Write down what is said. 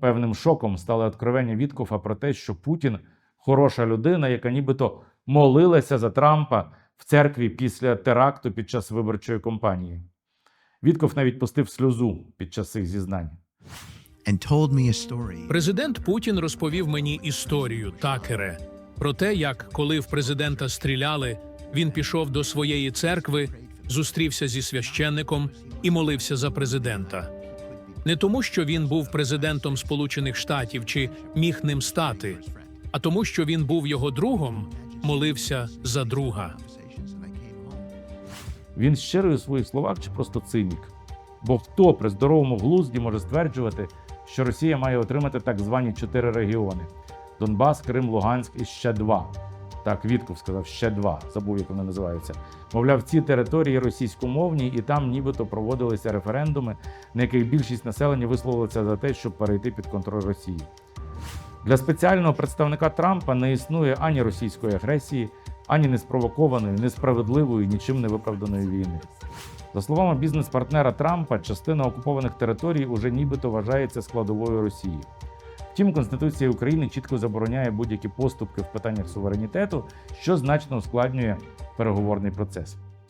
Певним шоком стали откровення Віткофа про те, що Путін хороша людина, яка нібито молилася за Трампа в церкві після теракту під час виборчої кампанії. Вітков навіть пустив сльозу під час цих зізнань. Президент Путін розповів мені історію Такере про те, як коли в президента стріляли, він пішов до своєї церкви, зустрівся зі священником і молився за президента. Не тому, що він був президентом Сполучених Штатів чи міг ним стати, а тому, що він був його другом, молився за друга. Він щирий у своїх словах чи просто цинік? Бо хто при здоровому глузді може стверджувати, що Росія має отримати так звані чотири регіони: Донбас, Крим, Луганськ і ще два. Так, Вітков сказав ще два. Забув, як вони називаються. Мовляв, ці території російськомовні, і там нібито проводилися референдуми, на яких більшість населення висловилася за те, щоб перейти під контроль Росії. Для спеціального представника Трампа не існує ані російської агресії, ані неспровокованої, несправедливої, нічим не виправданої війни. За словами бізнес-партнера Трампа, частина окупованих територій уже нібито вважається складовою Росії. Втім, Конституція України чітко забороняє будь-які поступки в питаннях суверенітету, що значно ускладнює переговорний процес.